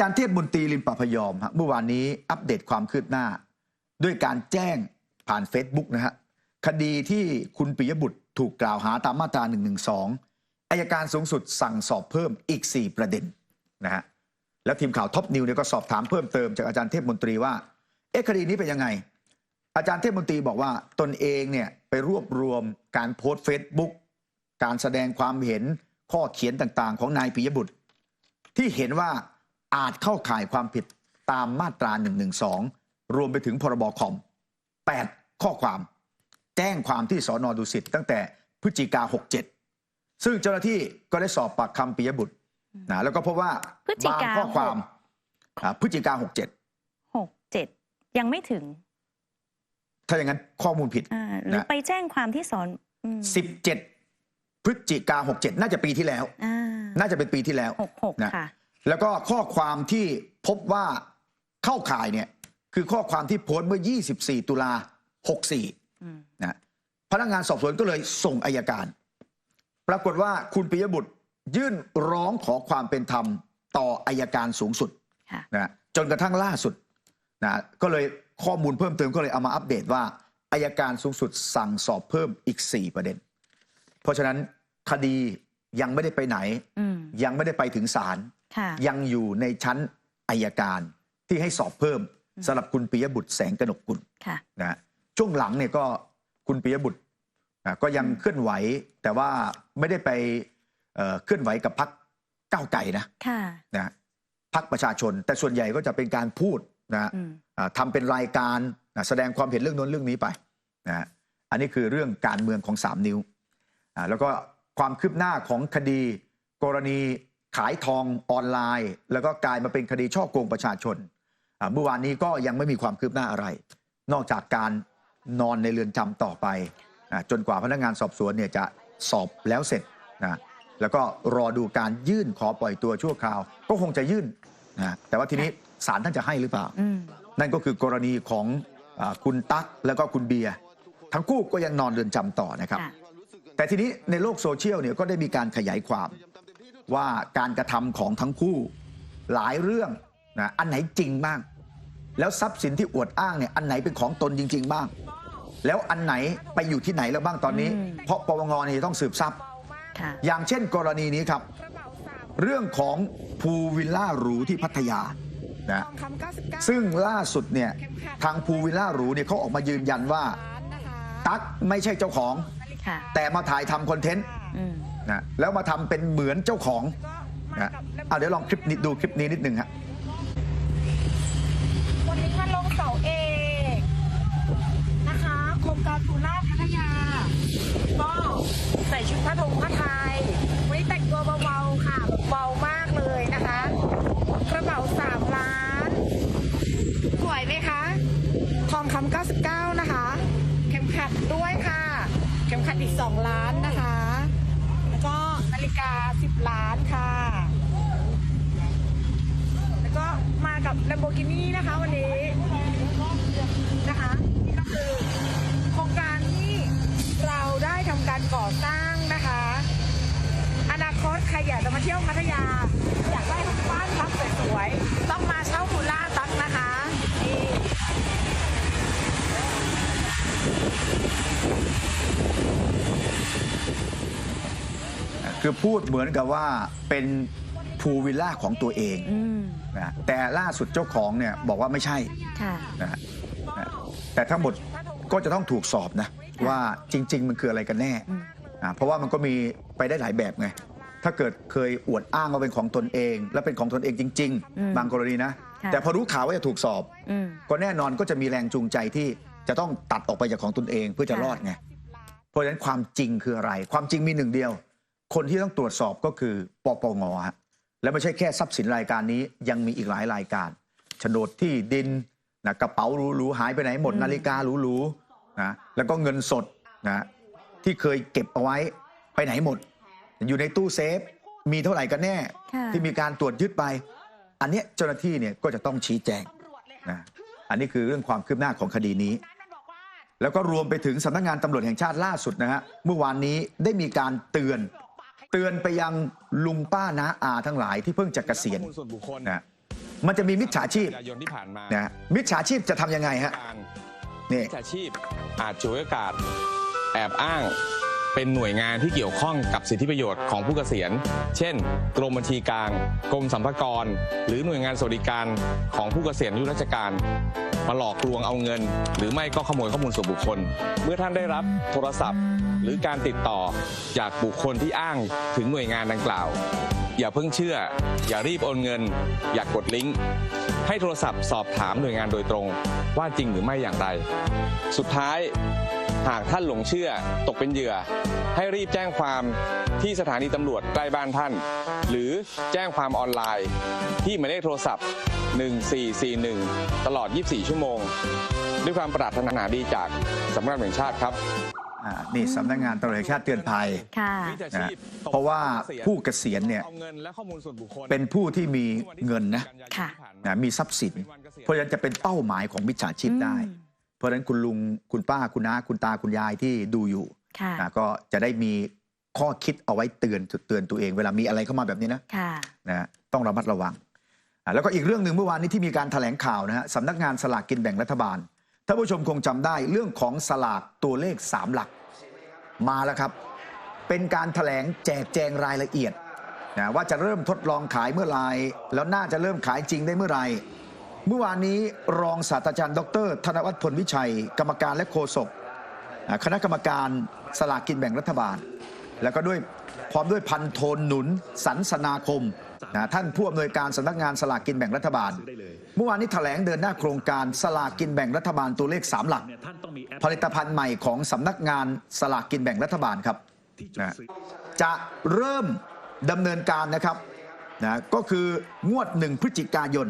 จารย์เทพบุญตรีลิมปะพยอมเมื่อวานนี้อัปเดตความคืบหน้า ด้วยการแจ้งผ่าน Facebook นะฮะคดีที่คุณปิยบุตรถูกกล่าวหาตามมาตรา 112อายการสูงสุดสั่งสอบเพิ่มอีก 4 ประเด็นนะฮะแล้วทีมข่าวท็อปนิวเนี่ยก็สอบถามเพิ่มเติมจากอาจารย์เทพมนตรีว่าเอ๊ะคดีนี้เป็นยังไง อาจารย์เทพมนตรีบอกว่าตนเองเนี่ยไปรวบรวมการโพสต์เฟซบุ๊กการแสดงความเห็นข้อเขียนต่างๆ ของนายปิยบุตร ที่เห็นว่า อาจเข้าข่ายความผิดตามมาตรา 112 รวมไปถึงพรบคอม 8 ข้อความ แจ้งความที่สอนอดุสิตตั้งแต่พฤศจิกา 67 ซึ่งเจ้าหน้าที่ก็ได้สอบปากคำปิยบุตรนะแล้วก็พบว่าพฤศจิบางกาข้อความอ่าพฤศจิกา 67หกเจ็ดยังไม่ถึง ถ้าอย่างนั้นข้อมูลผิดอ่าหรือนะไปแจ้งความที่สอนอืม17 พฤศจิกา 67 น่าจะปีที่แล้วอ่าน่าจะเป็นปีที่แล้วหกหกนะค่ะ แล้วก็ข้อความที่พบว่าเข้าข่ายเนี่ยคือข้อความที่โพสต์เมื่อ 24 ตุลา64อืมนะพนักงานสอบสวนก็เลยส่งอายการ ปรากฏว่าคุณปิยบุตรยื่นร้องขอความเป็นธรรมต่ออายการสูงสุดค่ะนะจนกระทั่งล่าสุดนะก็เลยข้อมูลเพิ่มเติมก็เลยเอามาอัปเดตว่าอายการสูงสุดสั่งสอบเพิ่มอีก 4 ประเด็น เพราะฉะนั้นคดียังไม่ได้ไปไหนอืมยังไม่ได้ไปถึงศาลค่ะ ยังอยู่ในชั้นอายการที่ให้สอบเพิ่มสำหรับคุณปิยบุตรแสงกนกกุลค่ะนะช่วงหลังเนี่ยก็คุณปิยบุตรนะก็ยังเคลื่อนไหว แต่ว่าไม่ได้ไปเอ่อเคลื่อนไหวกับพักก้าวไก่นะค่ะนะพักประชาชน แต่ส่วนใหญ่ก็จะเป็นการพูดนะอืมอ่าทำเป็นรายการนะแสดงความเห็นเรื่องโน้นเรื่องนี้ไปนะอันนี้คือเรื่องการเมืองของสามนิ้วอ่าแล้วก็ความคืบหน้าของคดีกรณี ขายทองออนไลน์ แล้วก็กลายมาเป็นคดีช่อโกงประชาชนอ่าเมื่อวานนี้ก็ยังไม่มีความคืบหน้าอะไร นอกจากการนอนในเรือนจำต่อไปอ่าจนกว่าพนักงานสอบสวนเนี่ยจะสอบแล้วเสร็จนะแล้วก็รอดูการยื่นขอปล่อยตัวชั่วคราว ก็คงจะยื่นนะแต่ว่าทีนี้ศาลท่านจะให้หรือเปล่าอืมนั่นก็คือกรณีของอาคุณตั๊กแล้วก็คุณเบียร์ทั้งคู่ก็ยังนอนเรือนจำต่อนะครับค่ะแต่ทีนี้ในโลกโซเชียลเนี่ยก็ได้มีการขยายความ ว่าการกระทำของทั้งคู่หลายเรื่องนะอันไหนจริงบ้าง แล้วทรัพย์สินที่อวดอ้างเนี่ยอันไหนเป็นของตนจริง ๆ บ้าง แล้วอันไหนไปอยู่ที่ไหนแล้วบ้างตอนนี้อืมเพราะปปงเนี่ยต้องสืบทรัพย์ค่ะอย่างเช่นกรณีนี้ครับ เรื่องของภูวิลล่าหรูที่พัทยานะซึ่งล่าสุดเนี่ยทางภูวิลล่าหรูเนี่ยเขาออกมายืนยันว่า ตั๊กไม่ใช่เจ้าของค่ะแต่มาถ่ายทำคอนเทนต์อืม นะแล้วมาทำเป็นเหมือนเจ้าของนะเอาเดี๋ยวลองคลิปนี้ดูคลิปนี้นิดนึงฮะวันนี้มานลงเสาเอกนะคะโครงการปูล่าพัทยา ก็ใส่ชุดผ้าถุงผ้าไทยวันนี้แต่งตัวเบาๆค่ะเบามากเลยนะคะ กระเป๋าสามล้านสวยไหมคะ ทองคำ99 นะคะ เข็มขัดด้วยค่ะ เข็มขัดอีก 2 ล้านนะคะาฬิกา10ล้านค่ะ แล้วก็มากับ Lamborghini นะคะวันนี้นะคะนี่ก็คือโครงการที่เราได้ทำการก่อสร้างนะคะ อนาคตใครอยากจะมาเที่ยวพัทยา อยากได้บ้านพักสวยๆต้องมาเช่าพูล่าตักนะคะนี่ คือพูดเหมือนกับว่าเป็นภูวิลล่าของตัวเองอืมนะแต่ล่าสุดเจ้าของเนี่ยบอกว่าไม่ใช่ค่ะ นะฮะนะแต่ทั้งหมดก็จะต้องถูกสอบนะว่าจริง ๆ มันคืออะไรกันแน่อืม อ่าเพราะว่ามันก็มีไปได้หลายแบบไง ถ้าเกิดเคยอวดอ้างว่าเป็นของตนเอง และเป็นของตนเองจริง อืมๆ บางกรณีนะ ค่ะ แต่พอรู้ข่าวว่าจะถูกสอบ อืม ก็แน่นอนก็จะมีแรงจูงใจที่จะต้องตัดออกไปจากของตนเองเพื่อจะค่ะ รอดไง เพราะฉะนั้นความจริงคืออะไร ความจริงมีหนึ่งเดียว คนที่ต้องตรวจสอบก็คือปปงฮะและไม่ใช่แค่ทรัพย์สินรายการนี้ยังมีอีกหลายรายการโฉนดที่ดินนะกระเป๋าหรูๆหายไปไหนหมดอืมนาฬิกาหรูๆนะแล้วก็เงินสดนะที่เคยเก็บเอาไว้ไปไหนหมด อยู่ในตู้เซฟ มีเท่าไหร่กันแน่ค่ะที่มีการตรวจยึดไป อันเนี้ยเจ้าหน้าที่เนี่ยก็จะต้องชี้แจงนะอันนี้คือเรื่องความคืบหน้าของคดีนี้ แล้วก็รวมไปถึงสำนักงานตำรวจแห่งชาติล่าสุดนะฮะเมื่อวานนี้ได้มีการเตือนเตือนไปยังลุงป้าน้าอาทั้งหลายที่เพิ่งจะเกษียณข้อมูลส่วนบุคคลนะมันจะมีมิจฉาชีพยนที่ผ่านมานะมิจฉาชีพจะทำยังไงฮะการนี่มิจฉาชีพอาจฉวยโอกาสแอบอ้างเป็นหน่วยงานที่เกี่ยวข้องกับสิทธิประโยชน์ของผู้เกษียณ เช่น กรมบัญชีกลาง กรมสรรพากร หรือหน่วยงานสวัสดิการของผู้เกษียณอายุราชการ มาหลอกลวงเอาเงิน หรือไม่ก็ขโมยข้อมูลส่วนบุคคล เมื่อท่านได้รับโทรศัพท์ หรือการติดต่อจากบุคคลที่อ้างถึงหน่วยงานดังกล่าว อย่าเพิ่งเชื่อ อย่ารีบโอนเงิน อย่ากกดลิงก์ ให้โทรศัพท์สอบถามหน่วยงานโดยตรง ว่าจริงหรือไม่อย่างไร สุดท้ายหากท่านหลงเชื่อตกเป็นเหยื่อ ให้รีบแจ้งความที่สถานีตำรวจใกล้บ้านท่าน หรือแจ้งความออนไลน์ ที่หมายเลขโทรศัพท์ 1441 ตลอด 24 ชั่วโมง ด้วยความปรารถนาดีจากสำนักงานแห่งชาติครับ อ่านี่สำนักงานตำรวจแห่งชาติเตือนภัย ค่ะ นะเพราะว่าผู้เกษียณเนี่ยเอาเงินและข้อมูลส่วนบุคคลเป็นผู้ที่มีเงินนะค่ะ นะมีทรัพย์สิน เพราะฉะนั้นจะเป็นเป้าหมายของมิจฉาชีพได้อืมเพราะฉะนั้นคุณลุงคุณป้าคุณน้าคุณตาคุณยายที่ดูอยู่ค่ะ นะก็จะได้มีข้อคิดเอาไว้เตือนเตือนตัวเองเวลามีอะไรเข้ามาแบบนี้นะ ค่ะ นะต้องระมัดระวังอะแล้วก็อีกเรื่องหนึ่งเมื่อวานนี้ที่มีการแถลงข่าวนะฮะสำนักงานสลากกินแบ่งรัฐบาลท่านผู้ชมคงจำได้เรื่องของสลากตัวเลข 3 หลัก มาแล้วครับ เป็นการแถลงแจกแจงรายละเอียดนะว่าจะเริ่มทดลองขายเมื่อไรแล้วน่าจะเริ่มขายจริงได้เมื่อไรเมื่อวานนี้รองศาสตราจารย์ ดร ธนวัฒน์พลวิชัย กรรมการและโฆษกคณะกรรมการสลากกินแบ่งรัฐบาล แล้วก็ด้วยพร้อมด้วยพันโทนหนุนสันสนาคมนะท่านผู้อำนวยการสำนักงานสลากกินแบ่งรัฐบาล เมื่อวานนี้แถลงเดินหน้าโครงการสลากกินแบ่งรัฐบาลตัวเลข 3 หลัก เนี่ยท่านต้องมีแอปผลิตภัณฑ์ใหม่ของสำนักงานสลากกินแบ่งรัฐบาลครับที่จุดนะซื้อจะเริ่มดำเนินการนะครับนะก็คืองวดหนึ่งพฤศจิกายน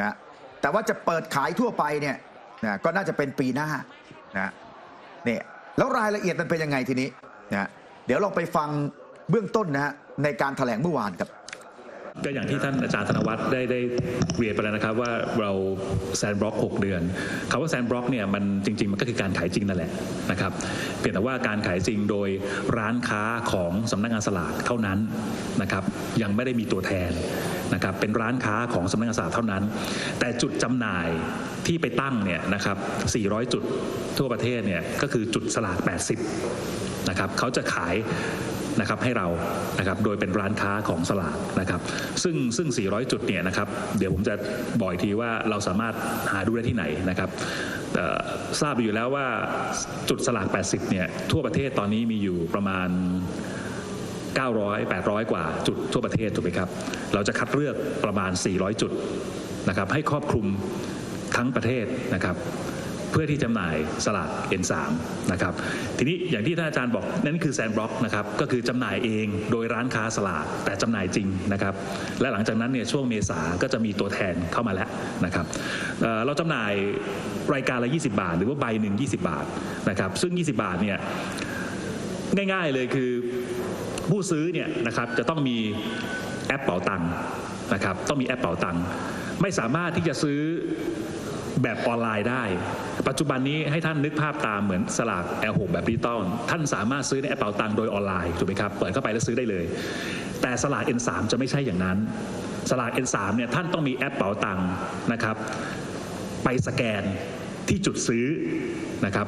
นะแต่ว่าจะเปิดขายทั่วไปเนี่ยนะก็น่าจะเป็นปีหน้านะเนี่ยแล้วรายละเอียดมันเป็นยังไงทีนี้นะเดี๋ยวเราไปฟังเบื้องต้นนะฮะในการแถลงเมื่อวานครับ ก็อย่างที่ท่านอาจารย์ธนวัฒน์ได้ได้เรียนไปแล้วนะครับว่าเราแซนบล็อก 6 เดือนคำว่าแซนบล็อกเนี่ยมันจริง ๆ มันก็คือการขายจริงนั่นแหละนะครับเพียงแต่ว่าการขายจริงโดยร้านค้าของสำนักงานสลากเท่านั้นนะครับยังไม่ได้มีตัวแทนนะครับเป็นร้านค้าของสำนักงานสลากเท่านั้น แต่จุดจำหน่ายที่ไปตั้งเนี่ยนะครับ 400 จุดทั่วประเทศเนี่ยก็คือจุดสลาก 80นะครับเขาจะขาย นะครับให้เรานะครับโดยเป็นร้านค้าของสลากนะครับซึ่งซึ่ง 400 จุดเนี่ยนะครับเดี๋ยวผมจะบอกอีกทีว่าเราสามารถหาดูได้ที่ไหนนะครับทราบอยู่แล้วว่าจุดสลาก 80 เนี่ยทั่วประเทศตอนนี้มีอยู่ประมาณ 900 800 กว่าจุดทั่วประเทศถูกไหมครับเราจะคัดเลือกประมาณ 400 จุดนะครับให้ครอบคลุมทั้งประเทศนะครับ เพื่อที่จำหน่ายสลาก N3 นะครับทีนี้อย่างที่ท่านอาจารย์บอกนั่นคือแซนบล็อกนะครับก็คือจำหน่ายเองโดยร้านค้าสลากแต่จำหน่ายจริงนะครับและหลังจากนั้นเนี่ยช่วงเมษาก็จะมีตัวแทนเข้ามาแล้วนะครับเเราจำหน่ายรายการละ 20 บาท หรือว่าใบหนึ่ง20 บาทนะครับซึ่ง 20 บาทเนี่ยง่ายๆเลยคือผู้ซื้อเนี่ยนะครับจะต้องมีแอปเป๋าตังค์นะครับต้องมีแอปเป๋าตังค์ไม่สามารถที่จะซื้อ แบบออนไลน์ได้ ปัจจุบันนี้ให้ท่านนึกภาพตามเหมือนสลาก L6 แบบดิจิตอลท่านสามารถซื้อในแอปเป๋าตังค์โดยออนไลน์ถูกไหมครับเปิดเข้าไปแล้วซื้อได้เลย แต่สลาก N3 จะไม่ใช่อย่างนั้น สลาก N3 เนี่ยท่านต้องมีแอปเป๋าตังค์นะครับ ไปสแกนที่จุดซื้อนะครับ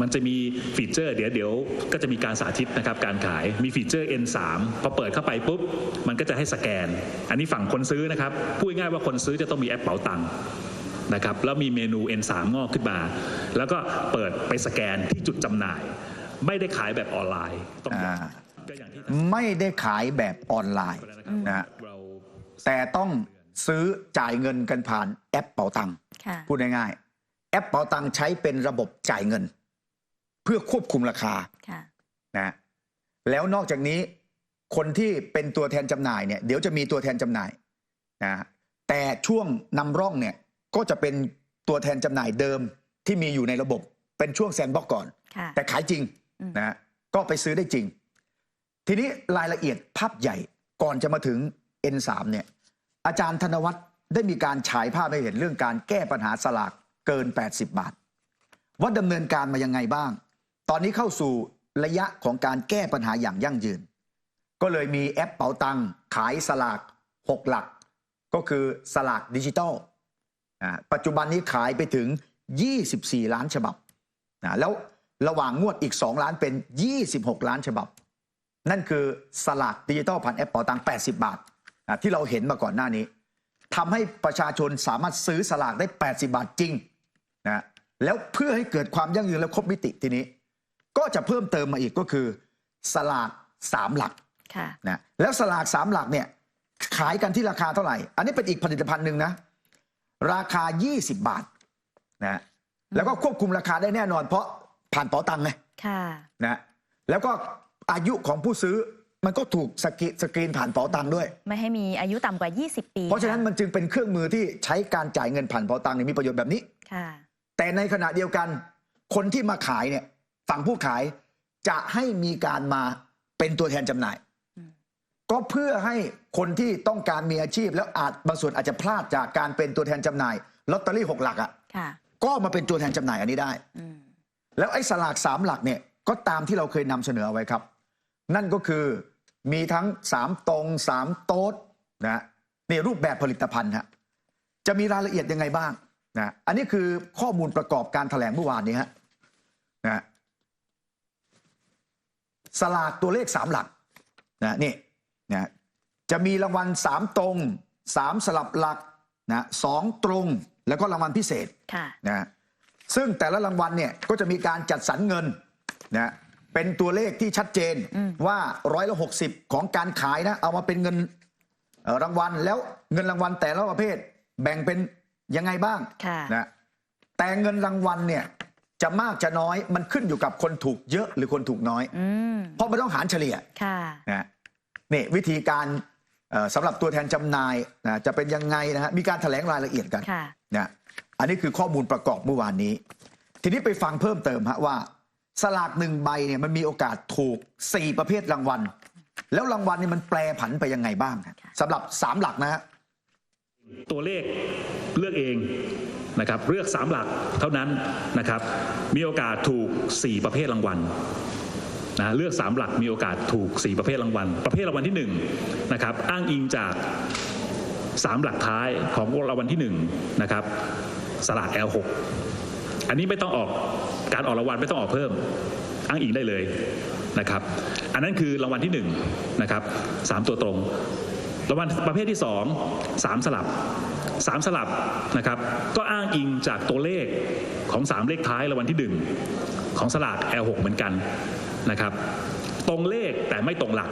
มันจะมีฟีเจอร์เดี๋ยวเดี๋ยวก็จะมีการสาธิตนะครับการขาย มีฟีเจอร์ N3 พอเปิดเข้าไปปุ๊บ มันก็จะให้สแกน อันนี้ฝั่งคนซื้อนะครับ พูดง่ายว่าคนซื้อจะต้องมีแอปเป๋าตังค์ นะครับแล้วมีเมนู N3 งอกขึ้นมา แล้วก็เปิดไปสแกนที่จุดจำหน่าย ไม่ได้ขายแบบออนไลน์ต้องย้อ่าำก็อย่างที่ไม่ได้ขายแบบออนไลน์นะฮะเราแต่ต้องซื้อจ่ายเงินกันผ่านแอปเป๋าตังค์ค่ะ พูดง่ายๆแอปเป๋าตังค์ใช้เป็นระบบจ่ายเงิน เพื่อควบคุมราคา ค่ะ นะแล้วนอกจากนี้คนที่เป็นตัวแทนจำหน่ายเนี่ยเดี๋ยวจะมีตัวแทนจำหน่ายนะแต่ช่วงนำร่องเนี่ย ก็จะเป็นตัวแทนจำหน่ายเดิมที่มีอยู่ในระบบเป็นช่วงแซนบ็อกก่อนค่ะแต่ขายจริงอืมนะก็ไปซื้อได้จริง ทีนี้รายละเอียดภาพใหญ่ก่อนจะมาถึง N3 เนี่ยอาจารย์ธนวัฒน์ได้มีการฉายภาพให้เห็นเรื่องการแก้ปัญหาสลากเกิน 80 บาท ว่าดำเนินการมายังไงบ้าง ตอนนี้เข้าสู่ระยะของการแก้ปัญหาอย่างยั่งยืน ก็เลยมีแอปเป๋าตังค์ขายสลาก 6 หลักก็ก็คือสลากดิจิตอลอ่า ปัจจุบันนี้ขายไปถึง 24 ล้านฉบับนะแล้วระหว่างงวดอีก 2 ล้านเป็น 26 ล้านฉบับ นั่นคือสลากดิจิตอลผ่านแอปเป๋าตังค์80 บาทอะที่เราเห็นมาก่อนหน้านี้ทำให้ประชาชนสามารถซื้อสลากได้ 80 บาทจริงนะแล้วเพื่อให้เกิดความยั่งยืนและครบมิติทีนี้ ก็จะเพิ่มเติมมาอีกก็คือ สลากสามหลักค่ะนะแล้วสลากสามหลักเนี่ยขายกันที่ราคาเท่าไหร่ อันนี้เป็นอีกผลิตภัณฑ์หนึ่งนะ ราคา 20 บาทนะแล้วก็ควบคุมราคาได้แน่นอน เพราะผ่านเป๋าตังค์ไงค่ะนะแล้วก็อายุของผู้ซื้อมันก็ถูกสกรีสกรีนผ่านเป๋าตังค์ด้วย ไม่ให้มีอายุต่ำกว่า 20 ปี เพราะฉะนั้นมันจึงเป็นเครื่องมือที่ใช้การจ่ายเงินผ่านเป๋าตังค์เนี่ยมีประโยชน์แบบนี้ค่ะแต่ในขณะเดียวกัน คนที่มาขายเนี่ยฝั่งผู้ขายจะให้มีการมาเป็นตัวแทนจำหน่ายอืม ก็เพื่อให้คนที่ต้องการมีอาชีพ แล้วอาจบางส่วนอาจจะพลาดจากการเป็นตัวแทนจำหน่ายลอตเตอรี่หกหลักอะค่ะก็มาเป็นตัวแทนจำหน่ายอันนี้ได้อืมแล้วไอ้สลากสามหลักเนี่ยก็ตามที่เราเคยนำเสนอเอาไว้ครับ นั่นก็คือมีทั้งสามตรงสามโต๊ดนะนี่รูปแบบผลิตภัณฑ์ฮะจะมีรายละเอียดยังไงบ้างนะอันนี้คือข้อมูลประกอบการแถลงเมื่อวานนี้ฮะนะสลากตัวเลขสามหลักนะนี่ นะจะมีรางวัลสามตรงสามสลับหลักนะสองตรงแล้วก็รางวัลพิเศษค่ะนะซึ่งแต่ละรางวัลเนี่ยก็จะมีการจัดสรรเงินนะเป็นตัวเลขที่ชัดเจนอืมว่าร้อยละหกสิบของการขายนะเอามาเป็นเงินเอ่อรางวัลแล้วเงินรางวัลแต่ละประเภท แบ่งเป็นยังไงบ้างค่ะนะแต่เงินรางวัลเนี่ยจะมากจะน้อยมันขึ้นอยู่กับคนถูกเยอะหรือคนถูกน้อยอืมเพราะมันต้องหารเฉลี่ยค่ะนะ นี่วิธีการเอ่อสำหรับตัวแทนจำหน่ายนะจะเป็นยังไงนะฮะมีการแถลงรายละเอียดกันค่ะนะอันนี้คือข้อมูลประกอบเมื่อวานนี้ ทีนี้ไปฟังเพิ่มเติมฮะว่า สลากหนึ่งใบเนี่ยมันมีโอกาสถูก 4 ประเภทรางวัล แล้วรางวัลเนี่ยมันแปรผันไปยังไงบ้างฮะสำหรับ 3 หลักนะฮะตัวเลขเลือกเองนะครับเลือก 3 หลักเท่านั้นนะครับมีโอกาสถูก 4 ประเภทรางวัล นะเลือก 3 หลักมีโอกาสถูก 4 ประเภทรางวัล ประเภทรางวัลที่1นะครับอ้างอิงจาก 3 หลักท้ายของรางวัลที่1นะครับสลาก L6 อันนี้ไม่ต้องออกการออกรางวัลไม่ต้องออกเพิ่ม อ้างอิงได้เลยนะครับ อันนั้นคือรางวัลที่1นะครับสามตัวตรงรางวัลประเภทที่ 2 3 สลับ 3 สลับนะครับก็อ้างอิงจากตัวเลขของ 3 เลขท้ายรางวัลที่ 1 ของสลาก L6 เหมือนกัน นะครับ ตรงเลขแต่ไม่ตรงหลัก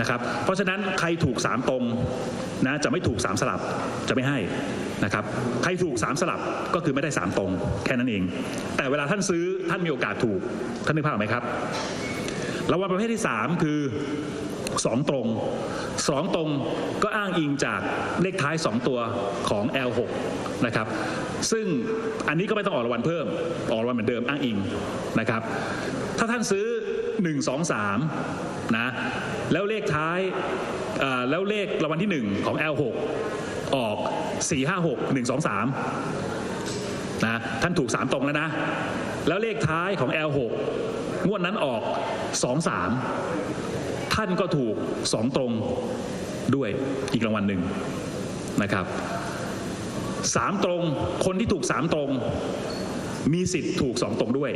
นะครับ เพราะฉะนั้นใครถูก 3 ตรงนะจะไม่ถูก 3 สลับจะไม่ให้นะครับใครถูก 3 สลับก็คือไม่ได้ 3 ตรงแค่นั้นเอง แต่เวลาท่านซื้อท่านมีโอกาสถูก ท่านนึกภาพไหมครับรางวัลประเภทที่ 3 คือ 2 ตรง 2 ตรงก็อ้างอิงจากเลขท้าย 2 ตัวของ L6 นะครับซึ่งอันนี้ก็ไม่ต้องออกรางวัลเพิ่มออกรางวัลเหมือนเดิมอ้างอิงนะครับ ถ้าท่านซื้อ 1 2 3นะแล้วเลขท้ายแล้วเลขรางวัลที่ 1 ของ L6 ออก 4 5 6 1 2 3นะท่านถูก 3 ตรงแล้วนะ แล้วเลขท้ายของ L6 งวดนั้นออก 2 3 ท่านก็ถูก 2 ตรงด้วยอีกรางวัลหนึ่งนะครับสามตรงคนที่ถูก3ตรง มีสิทธิ์ถูก2ตรงด้วย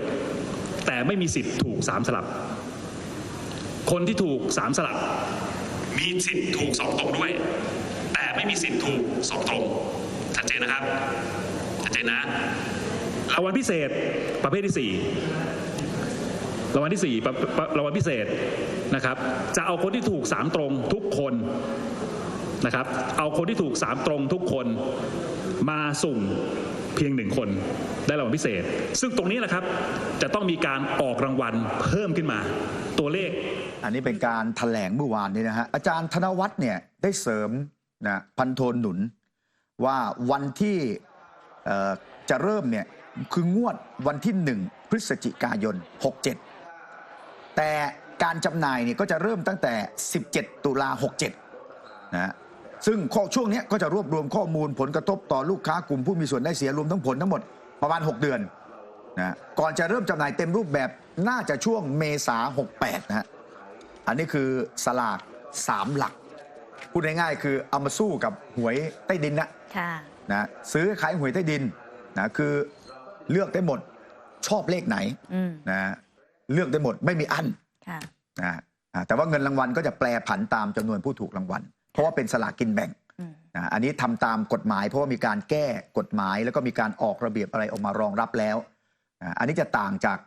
แต่ไม่มีสิทธิ์ถูก3สลับ คนที่ถูก3สลับ มีสิทธิ์ถูก2ตรงด้วย แต่ไม่มีสิทธิ์ถูก2ตรงชัดเจนนะครับชัดเจนนะรางวัลพิเศษประเภทที่4รางวัลที่4ประประรางวัลพิเศษนะครับ จะเอาคนที่ถูก 3 ตรงทุกคนนะครับ เอาคนที่ถูก 3 ตรงทุกคนมาสุ่ม เพียงหนึ่งคนได้รางวัลพิเศษ ซึ่งตรงนี้แหละครับจะต้องมีการออกรางวัลเพิ่มขึ้นมา ตัวเลข อันนี้เป็นการถแถลงเมื่อวานนี้นะฮะอาจารย์ธนวัฒน์เนี่ยได้เสริมนะพันโทนหนุนว่าวันที่จะเริ่มเนี่ยคืองวดวันที่ 1 พฤศจิกายน 67 แต่การจำหน่ายเนี่ยก็จะเริ่มตั้งแต่ 17 ตุลา 67นะฮะ ซึ่งข้อช่วงเนี้ยก็จะรวบรวมข้อมูลผลกระทบต่อลูกค้ากลุ่มผู้มีส่วนได้เสียรวมทั้งผลทั้งหมดประมาณ 6 เดือนนะก่อนจะเริ่มจำหน่ายเต็มรูปแบบน่าจะช่วงเมษา68นะฮะอันนี้คือสลากสามหลัก พูดง่ายๆคือเอามาสู้กับหวยใต้ดินนะค่ะนะซื้อขายหวยใต้ดินนะคือเลือกได้หมดชอบเลขไหนอืมนะเลือกได้หมดไม่มีอันค่ะนะอ่าแต่ว่าเงินรางวัลก็จะแปรผันตามจำนวนผู้ถูกรางวัล เพราะว่าเป็นสลากกินแบ่งอืมนะอันนี้ทำตามกฎหมาย เพราะว่ามีการแก้กฎหมาย แล้วก็มีการออกระเบียบอะไรออกมารองรับแล้วนะอันนี้จะต่างจาก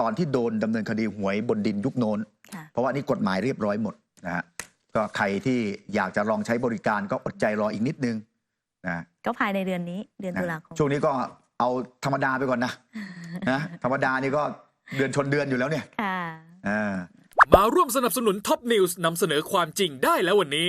ตอนที่โดนดำเนินคดีหวยบนดินยุคโน้นค่ะเพราะว่านี่กฎหมายเรียบร้อยหมดนะฮะก็ใครที่อยากจะลองใช้บริการก็อดใจรออีกนิดนึงนะก็ภายในเดือนนี้เดือนตุลาคมช่วงนี้ก็เอาธรรมดาไปก่อนนะนะธรรมดานี่ก็เดือนชนเดือนอยู่แล้วเนี่ยค่ะอ่ามาร่วมสนับสนุนท็อปนิวส์นำเสนอความจริงได้แล้ววันนี้